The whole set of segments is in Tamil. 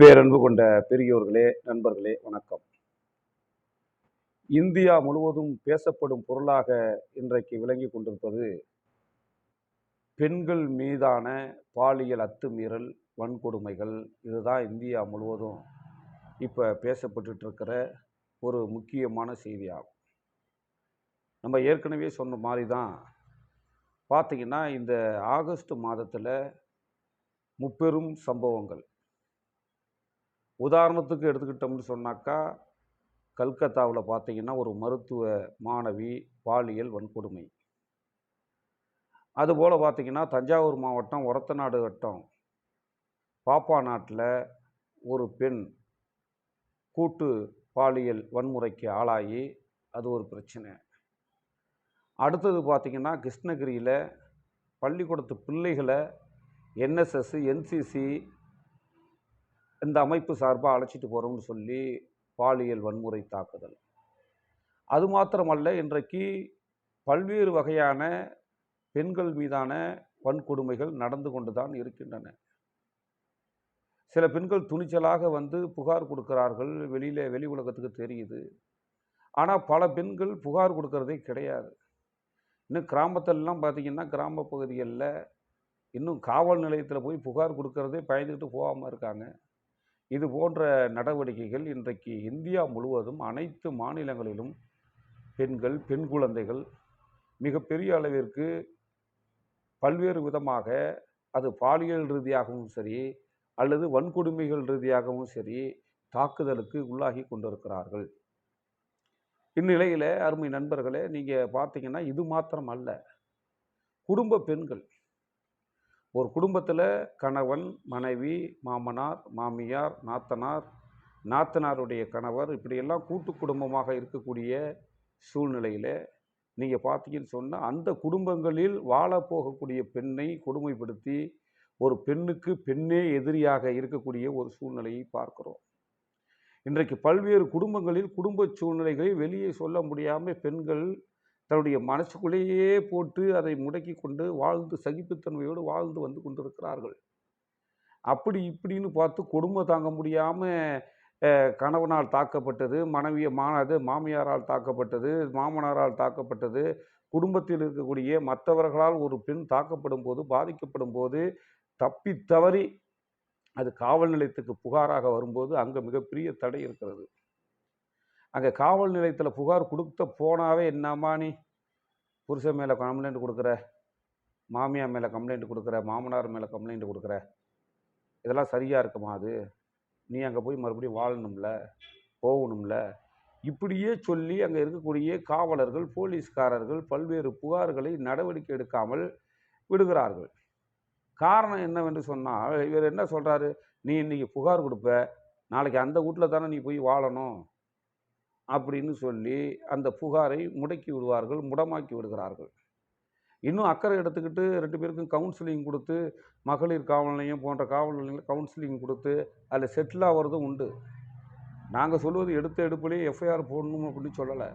பேரன்பு கொண்ட பெரியோர்களே நண்பர்களே வணக்கம். இந்தியா முழுவதும் பேசப்படும் பொருளாக இன்றைக்கு விளங்கி கொண்டிருப்பது பெண்கள் மீதான பாலியல் அத்துமீறல் வன்கொடுமைகள். இதுதான் இந்தியா முழுவதும் இப்போ பேசப்பட்டுட்டு இருக்கிற ஒரு முக்கியமான செய்தியாகும். நம்ம ஏற்கனவே சொன்ன மாதிரி தான் பார்த்திங்கன்னா இந்த ஆகஸ்ட் மாதத்தில் முப்பெரும் சம்பவங்கள். உதாரணத்துக்கு எடுத்துக்கிட்டோம்னு சொன்னாக்கா கல்கத்தாவில் பார்த்தீங்கன்னா ஒரு மருத்துவ மாணவி பாலியல் வன்கொடுமை. அதுபோல் பார்த்திங்கன்னா தஞ்சாவூர் மாவட்டம் ஒரத்தநாடு வட்டம். பாப்பா நாட்டில் ஒரு பெண் கூட்டு பாலியல் வன்முறைக்கு ஆளாகி அது ஒரு பிரச்சனை. அடுத்தது பார்த்திங்கன்னா கிருஷ்ணகிரியில் பள்ளிக்கூடத்து பிள்ளைகளை என்எஸ்எஸ் என்சிசி இந்த அமைப்பு சார்பாக அழைச்சிட்டு போகிறோம்னு சொல்லி பாலியல் வன்முறை தாக்குதல். அது மாத்திரமல்ல இன்றைக்கு பல்வேறு வகையான பெண்கள் மீதான வன்கொடுமைகள் நடந்து கொண்டு தான் இருக்கின்றன. சில பெண்கள் துணிச்சலாக வந்து புகார் கொடுக்கிறார்கள் வெளியில் வெளி உலகத்துக்கு தெரியுது. ஆனால் பல பெண்கள் புகார் கொடுக்கறதே கிடையாது. இன்னும் கிராமத்திலலாம் பார்த்திங்கன்னா கிராம பகுதிகளில் இன்னும் காவல் நிலையத்தில் போய் புகார் கொடுக்கறதே பயந்துக்கிட்டு போகாமல் இருக்காங்க. இது போன்ற நடவடிக்கைகள் இன்றைக்கு இந்தியா முழுவதும் அனைத்து மாநிலங்களிலும் பெண்கள் பெண் குழந்தைகள் மிகப்பெரிய அளவிற்கு பல்வேறு விதமாக அது பாலியல் ரீதியாகவும் சரி அல்லது வன்கொடுமைகள் ரீதியாகவும் சரி தாக்குதலுக்கு உள்ளாகி கொண்டிருக்கிறார்கள். இந்நிலையில் அருமை நண்பர்களே நீங்கள் பார்த்தீங்கன்னா இது மாத்திரம் அல்ல. குடும்ப பெண்கள் ஒரு குடும்பத்தில் கணவன் மனைவி மாமனார் மாமியார் நாத்தனார் நாத்தனாருடைய கணவர் இப்படியெல்லாம் கூட்டு குடும்பமாக இருக்கக்கூடிய சூழ்நிலையில் நீங்கள் பார்த்தீங்கன்னு சொன்னால் அந்த குடும்பங்களில் வாழப்போகக்கூடிய பெண்ணை கொடுமைப்படுத்தி ஒரு பெண்ணுக்கு பெண்ணே எதிரியாக இருக்கக்கூடிய ஒரு சூழ்நிலையை பார்க்குறோம். இன்றைக்கு பல்வேறு குடும்பங்களில் குடும்ப சூழ்நிலைகளை வெளியே சொல்ல முடியாமல் பெண்கள் தன்னுடைய மனசுக்குள்ளேயே போட்டு அதை முடக்கி கொண்டு வாழ்ந்து சகிப்புத்தன்மையோடு வாழ்ந்து வந்து கொண்டிருக்கிறார்கள். அப்படி இப்படின்னு பார்த்து குடும்பம் தாங்க முடியாமல் கணவனால் தாக்கப்பட்டது மனைவிய மானது மாமியாரால் தாக்கப்பட்டது மாமனாரால் தாக்கப்பட்டது குடும்பத்தில் இருக்கக்கூடிய மற்றவர்களால் ஒரு பெண் தாக்கப்படும் போது பாதிக்கப்படும் போது தப்பி தவறி அது காவல் நிலையத்துக்கு புகாராக வரும்போது அங்கே மிகப்பெரிய தடை இருக்கிறது. அங்கே காவல் நிலையத்தில் புகார் கொடுத்த போனாவே என்னம்மா நீ? புருஷன் மேலே கம்ப்ளைண்ட் கொடுக்குற மாமியார் மேலே கம்ப்ளைண்ட் கொடுக்குற மாமனார் மேலே கம்ப்ளைண்ட் கொடுக்குற இதெல்லாம் சரியாக இருக்குமா அது? நீ அங்கே போய் மறுபடியும் வாழணும்ல போகணும்ல? இப்படியே சொல்லி அங்கே இருக்கக்கூடிய காவலர்கள் போலீஸ்காரர்கள் பல்வேறு புகார்களை நடவடிக்கை எடுக்காமல் விடுகிறார்கள். காரணம் என்னவென்று சொன்னால் இவர் என்ன சொல்கிறாரு நீ இன்றைக்கி புகார் கொடுப்ப நாளைக்கு அந்த வீட்டில் தானே நீ போய் வாழணும்? அப்படின்னு சொல்லி அந்த புகாரை முடக்கி விடுவார்கள் முடமாக்கி விடுகிறார்கள். இன்னும் அக்கறை எடுத்துக்கிட்டு ரெண்டு பேருக்கும் கவுன்சிலிங் கொடுத்து மகளிர் காவல் நிலையம் போன்ற காவல் நிலையங்கள் கவுன்சிலிங் கொடுத்து அதில் செட்டில் ஆகிறதும் உண்டு. நாங்கள் சொல்வது எடுத்த எடுப்பிலே எஃப்ஐஆர் போடணும் அப்படின்னு சொல்லலை.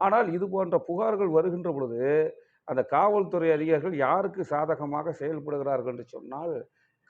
ஆனால் இது போன்ற புகார்கள் வருகின்ற பொழுது அந்த காவல்துறை அதிகாரிகள் யாருக்கு சாதகமாக செயல்படுகிறார்கள் என்று சொன்னால்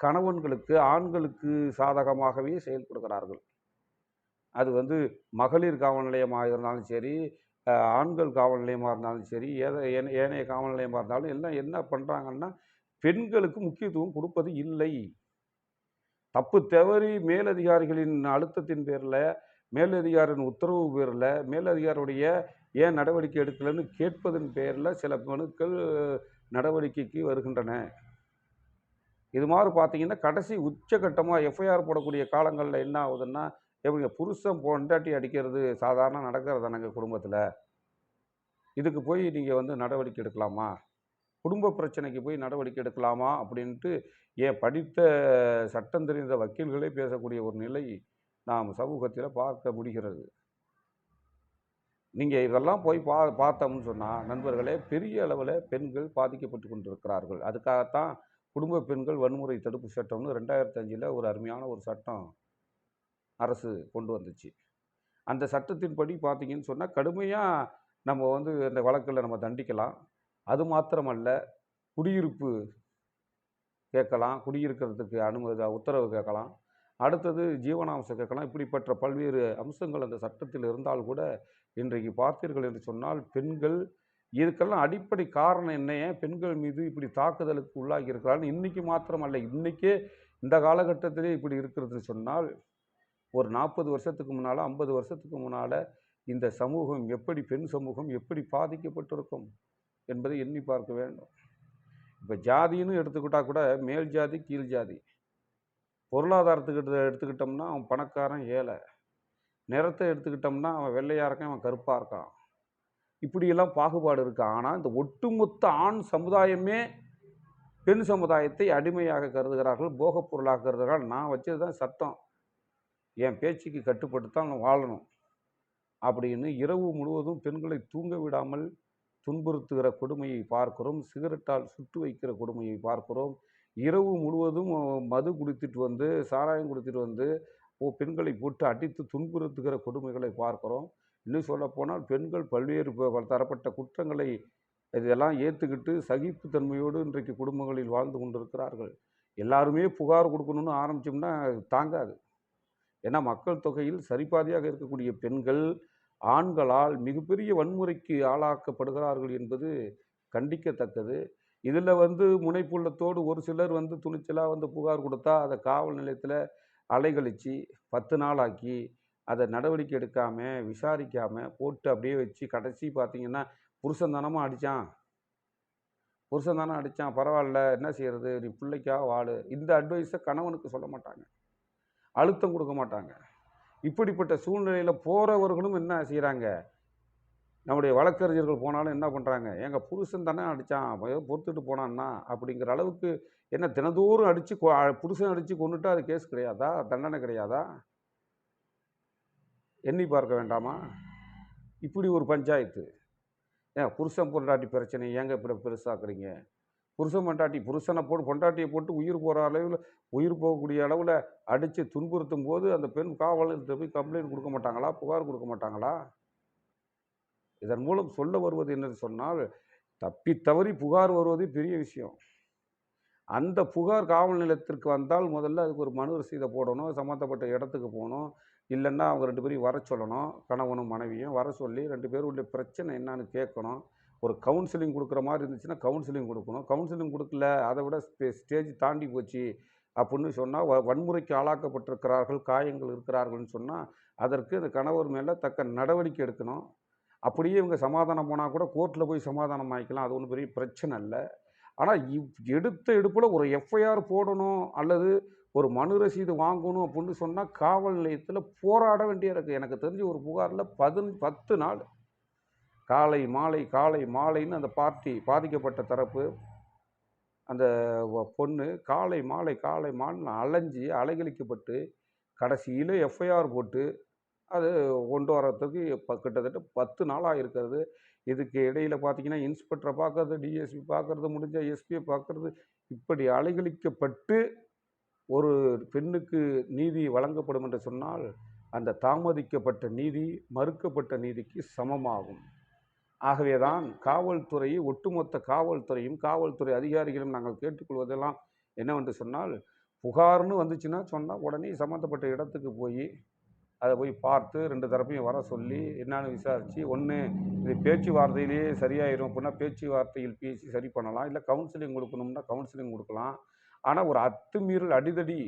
கணவன்களுக்கு ஆண்களுக்கு சாதகமாகவே செயல்படுகிறார்கள். அது வந்து மகளிர் காவல் நிலையமாக இருந்தாலும் சரி ஆண்கள் காவல் நிலையமாக இருந்தாலும் சரி ஏத ஏனைய காவல் நிலையமாக இருந்தாலும் எல்லாம் என்ன பண்ணுறாங்கன்னா பெண்களுக்கு முக்கியத்துவம் கொடுப்பது இல்லை. தப்பு தவறி மேலதிகாரிகளின் அழுத்தத்தின் பேரில் மேலதிகாரின் உத்தரவு பேரில் மேலதிகாரியுடைய ஏன் நடவடிக்கை எடுக்கலைன்னு கேட்பதன் பேரில் சில மனுக்கள் நடவடிக்கைக்கு வருகின்றன. இது மாதிரி பார்த்தீங்கன்னா கடைசி உச்சகட்டமாக எஃப்ஐஆர் போடக்கூடிய காலங்களில் என்ன ஆகுதுன்னா எப்படிங்க? புருஷன் பொண்டாட்டி அடிக்கிறது சாதாரண நடக்கிறதானங்க குடும்பத்தில். இதுக்கு போய் நீங்கள் வந்து நடவடிக்கை எடுக்கலாமா? குடும்ப பிரச்சனைக்கு போய் நடவடிக்கை எடுக்கலாமா? அப்படின்ட்டு ஏன் படித்த சட்டம் தெரிந்த வக்கீல்களே பேசக்கூடிய ஒரு நிலை நாம் சமூகத்தில் பார்க்க முடிகிறது. நீங்கள் இதெல்லாம் போய் பா பார்த்தோம்னு சொன்னால் நண்பர்களே பெரிய அளவில் பெண்கள் பாதிக்கப்பட்டு கொண்டிருக்கிறார்கள். அதுக்காகத்தான் குடும்ப பெண்கள் வன்முறை தடுப்பு சட்டம்னு ரெண்டாயிரத்தஞ்சில் ஒரு அருமையான ஒரு சட்டம் அரசு கொண்டு வந்துச்சு. அந்த சட்டத்தின்படி பார்த்தீங்கன்னு சொன்னால் கடுமையாக நம்ம வந்து அந்த வழக்கில் நம்ம தண்டிக்கலாம். அது மாத்திரமல்ல குடியிருப்பு கேட்கலாம் குடியிருக்கிறதுக்கு அனுமதி உத்தரவு கேட்கலாம். அடுத்தது ஜீவனாம்சம் கேட்கலாம். இப்படிப்பட்ட பல்வேறு அம்சங்கள் அந்த சட்டத்தில் இருந்தால் கூட இன்றைக்கு பார்த்தீர்கள் என்று சொன்னால் பெண்கள் இதுக்கெல்லாம் அடிப்படை காரணம் என்ன? பெண்கள் மீது இப்படி தாக்குதலுக்கு உள்ளாகி இருக்கிறார்கள்? இன்றைக்கி மாத்திரமல்ல இன்றைக்கே இந்த காலகட்டத்திலே இப்படி இருக்கிறதுன்னு சொன்னால் ஒரு நாற்பது வருஷத்துக்கு முன்னால் ஐம்பது வருஷத்துக்கு முன்னால் இந்த சமூகம் எப்படி பெண் சமூகம் எப்படி பாதிக்கப்பட்டிருக்கும் என்பதை எண்ணி பார்க்க வேண்டும். இப்போ ஜாதின்னு எடுத்துக்கிட்டால் கூட மேல் ஜாதி கீழ் ஜாதி. பொருளாதாரத்துக்கிட்ட எடுத்துக்கிட்டோம்னா அவன் பணக்காரன் ஏழை. நிறத்தை எடுத்துக்கிட்டோம்னா அவன் வெள்ளையாக இருக்கான் அவன் கருப்பாக இருக்கான். இப்படியெல்லாம் பாகுபாடு இருக்கு. ஆனால் இந்த ஒட்டுமொத்த ஆண் சமுதாயமே பெண் சமுதாயத்தை அடிமையாக கருதுகிறார்கள் போகப் பொருளாக கருதுகிறார்கள். நான் வச்சது தான் சட்டம். என் பேச்சுக்கு கட்டுப்பட்டு நான் வாழணும். அப்படின்னு இரவு முழுவதும் பெண்களை தூங்க விடாமல் துன்புறுத்துகிற கொடுமையை பார்க்கிறோம். சிகரெட்டால் சுட்டு வைக்கிற கொடுமையை பார்க்கிறோம். இரவு முழுவதும் மது குடித்துட்டு வந்து சாராயம் குடித்துட்டு வந்து ஓ பெண்களை போட்டு அடித்து துன்புறுத்துகிற கொடுமைகளை பார்க்கிறோம். இன்னும் சொல்லப்போனால் பெண்கள் பல்வேறு தரப்பட்ட குற்றங்களை இதெல்லாம் ஏற்றுக்கிட்டு சகிப்புத்தன்மையோடு இன்றைக்கு குடும்பங்களில் வாழ்ந்து கொண்டிருக்கிறார்கள். எல்லாருமே புகார் கொடுக்கணும்னு ஆரம்பிச்சோம்னா தாங்காது. ஏன்னா மக்கள் தொகையில் சரிபாதியாக இருக்கக்கூடிய பெண்கள் ஆண்களால் மிகப்பெரிய வன்முறைக்கு ஆளாக்கப்படுகிறார்கள் என்பது கண்டிக்கத்தக்கது. இதில் வந்து முனைப்புள்ளத்தோடு ஒரு சிலர் வந்து துணிச்சலாக வந்து புகார் கொடுத்தா அதை காவல் நிலையத்தில் அலைகழித்து பத்து நாள் ஆக்கி அதை நடவடிக்கை எடுக்காமல் விசாரிக்காமல் போட்டு அப்படியே வச்சு கடைசி பார்த்தீங்கன்னா புருஷன் அடித்தான் புருஷன் தானே அடித்தான் பரவாயில்ல என்ன செய்கிறது நீ பிள்ளைக்கா வாழு. இந்த அட்வைஸை கணவனுக்கு சொல்ல மாட்டாங்க. அழுத்தம் கொடுக்க மாட்டாங்க. இப்படிப்பட்ட சூழ்நிலையில் போகிறவர்களும் என்ன செய்கிறாங்க நம்முடைய வழக்கறிஞர்கள் போனாலும் என்ன பண்ணுறாங்க எங்கள் புருஷன் தானே அடித்தான் ஏதோ பொறுத்துட்டு போனான்னா அப்படிங்கிற அளவுக்கு என்ன தினந்தோறும் அடித்து புருஷன் அடித்து கொண்டுட்டா அது கேஸ் கிடையாதா? தண்டனை கிடையாதா? எண்ணி பார்க்க வேண்டாமா? இப்படி ஒரு பஞ்சாயத்து. ஏன் புருஷன் பொருளாட்டி பிரச்சனை ஏங்க இப்படி பெருசாக்குறீங்க? புருஷன் பொண்டாட்டி புருஷனை போட்டு பொண்டாட்டியை போட்டு உயிர் போகிற அளவில் உயிர் போகக்கூடிய அளவில் அடித்து துன்புறுத்தும் போது அந்த பெண் காவலர்கிட்ட போய் கம்ப்ளைண்ட் கொடுக்க மாட்டாங்களா? புகார் கொடுக்க மாட்டாங்களா? இதன் மூலம் சொல்ல வருவது என்னன்னு சொன்னால் தப்பி தவறி புகார் வருவது பெரிய விஷயம். அந்த புகார் காவல் நிலையத்திற்கு வந்தால் முதல்ல அதுக்கு ஒரு மனு ரசீதை போடணும் சம்மந்தப்பட்ட இடத்துக்கு போகணும். இல்லைன்னா அவங்க ரெண்டு பேரையும் வர சொல்லணும் கணவனும் மனைவியும் வர சொல்லி ரெண்டு பேருடைய பிரச்சனை என்னன்னு கேட்கணும். ஒரு கவுன்சிலிங் கொடுக்குற மாதிரி இருந்துச்சுன்னா கவுன்சிலிங் கொடுக்கணும். கவுன்சிலிங் கொடுக்கல அதை விட ஸ்டேஜ் தாண்டி போச்சு அப்படின்னு சொன்னால் வன்முறைக்கு ஆளாக்கப்பட்டிருக்கிறார்கள் காயங்கள் இருக்கிறார்கள்னு சொன்னால் அதற்கு இந்த கணவர் மேலே தக்க நடவடிக்கை எடுக்கணும். அப்படியே இவங்க சமாதானம் போனால் கூட கோர்ட்டில் போய் சமாதானம் ஆகிக்கலாம் அது ஒன்றும் பெரிய பிரச்சனை இல்லை. ஆனால் இவ் எடுத்த எடுப்பில் ஒரு எஃப்ஐஆர் போடணும் அல்லது ஒரு மனு ரசீது வாங்கணும் அப்படின்னு சொன்னால் காவல் நிலையத்தில் போராட வேண்டிய இருக்குது எனக்கு தெரிஞ்சு ஒரு புகாரில் பதின பத்து நாள் காலை மாலை காலை மாலைன்னு அந்த பார்ட்டி பாதிக்கப்பட்ட தரப்பு அந்த பொண்ணு காலை மாலை காலை மாலைன்னு அலைஞ்சி அலைகழிக்கப்பட்டு கடைசியில் எஃப்ஐஆர் போட்டு அது கொண்டு வரத்துக்கு இப்போ கிட்டத்தட்ட பத்து நாளாக இருக்கிறது. இதுக்கு இடையில் பார்த்தீங்கன்னா இன்ஸ்பெக்டரை பார்க்கறது டிஎஸ்பி பார்க்கறது முடிஞ்ச எஸ்பியை பார்க்கறது இப்படி அலைகழிக்கப்பட்டு ஒரு பெண்ணுக்கு நீதி வழங்கப்படும் என்று சொன்னால் அந்த தாமதிக்கப்பட்ட நீதி மறுக்கப்பட்ட நீதிக்கு சமமாகும். ஆகவேதான் காவல்துறை ஒட்டுமொத்த காவல்துறையும் காவல்துறை அதிகாரிகளும் நாங்கள் கேட்டுக்கொள்வதெல்லாம் என்னவென்று சொன்னால் புகார்னு வந்துச்சுன்னா சொன்னால் உடனே சம்மந்தப்பட்ட இடத்துக்கு போய் அதை போய் பார்த்து ரெண்டு தரப்பையும் வர சொல்லி என்னன்னு விசாரித்து ஒன்று இது பேச்சுவார்த்தையிலேயே சரியாயிரும் அப்படின்னா பேச்சுவார்த்தையில் பேசி சரி பண்ணலாம் இல்லை கவுன்சிலிங் கொடுக்கணும்னா கவுன்சிலிங் கொடுக்கலாம். ஆனால் ஒரு அத்துமீறல் அடிதடி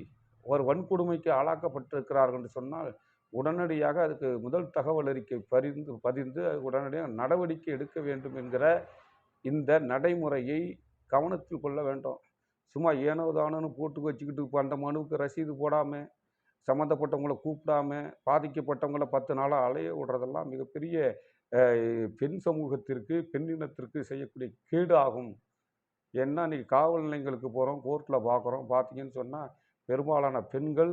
ஒரு வன்கொடுமைக்கு ஆளாக்கப்பட்டிருக்கிறார்கள் என்று சொன்னால் உடனடியாக அதுக்கு முதல் தகவல் அறிக்கை பரிந்து பதிந்து உடனடியாக நடவடிக்கை எடுக்க வேண்டும் என்கிற இந்த நடைமுறையை கவனத்தில் கொள்ள வேண்டும். சும்மா ஏனோ தானோன்னு போட்டு வச்சுக்கிட்டு இப்போ அந்த மனுவுக்கு ரசீது போடாமல் சம்மந்தப்பட்டவங்கள கூப்பிடாம பாதிக்கப்பட்டவங்கள பத்து நாளாக அலைய விடுறதெல்லாம் மிகப்பெரிய பெண் சமூகத்திற்கு பெண்ணினத்திற்கு செய்யக்கூடிய கேடு ஆகும் ஏன்னா இன்றைக்கி காவல் நிலையங்களுக்கு போகிறோம் கோர்ட்டில் பார்க்குறோம் பார்த்தீங்கன்னு சொன்னால் பெரும்பாலான பெண்கள்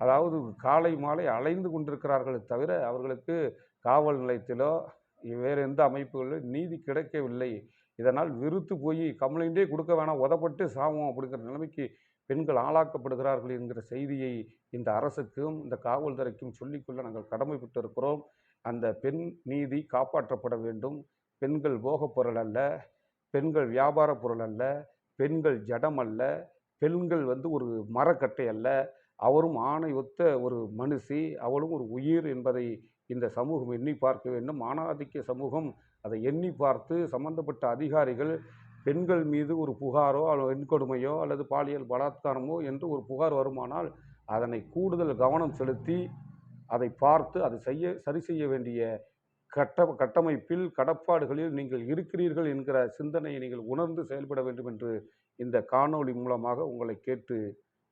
அதாவது காலை மாலை அலைந்து கொண்டிருக்கிறார்களே தவிர அவர்களுக்கு காவல் நிலையத்திலோ வேறு எந்த அமைப்புகளிலும் நீதி கிடைக்கவில்லை. இதனால் வெறுத்து போய் கம்ப்ளைண்ட்டே கொடுக்க வேணாம் உதப்பட்டு சாவோம் அப்படிங்கிற நிலைமைக்கு பெண்கள் ஆளாக்கப்படுகிறார்கள் என்கிற செய்தியை இந்த அரசுக்கும் இந்த காவல்துறைக்கும் சொல்லிக்கொள்ள நாங்கள் கடமைப்பட்டிருக்கிறோம். அந்த பெண் நீதி காப்பாற்றப்பட வேண்டும். பெண்கள் போகப் பொருள் அல்ல பெண்கள் வியாபார பொருள் அல்ல பெண்கள் ஜடம் அல்ல பெண்கள் வந்து ஒரு மரக்கட்டை அல்ல. அவரும் ஆணை ஒத்த ஒரு மனுஷி அவளும் ஒரு உயிர் என்பதை இந்த சமூகம் எண்ணி பார்க்க வேண்டும். ஆணாதிக்க சமூகம் அதை எண்ணி பார்த்து சம்பந்தப்பட்ட அதிகாரிகள் பெண்கள் மீது ஒரு புகாரோ அல்லது வெண்கொடுமையோ அல்லது பாலியல் பலாத்காரமோ என்று ஒரு புகார் வருமானால் அதனை கூடுதல் கவனம் செலுத்தி அதை பார்த்து அதை செய்ய சரி செய்ய வேண்டிய கட்ட கட்டமைப்பில் கடப்பாடுகளில் நீங்கள் இருக்கிறீர்கள் என்கிற சிந்தனையை நீங்கள் உணர்ந்து செயல்பட வேண்டும் என்று இந்த காணொளி மூலமாக உங்களை கேட்டு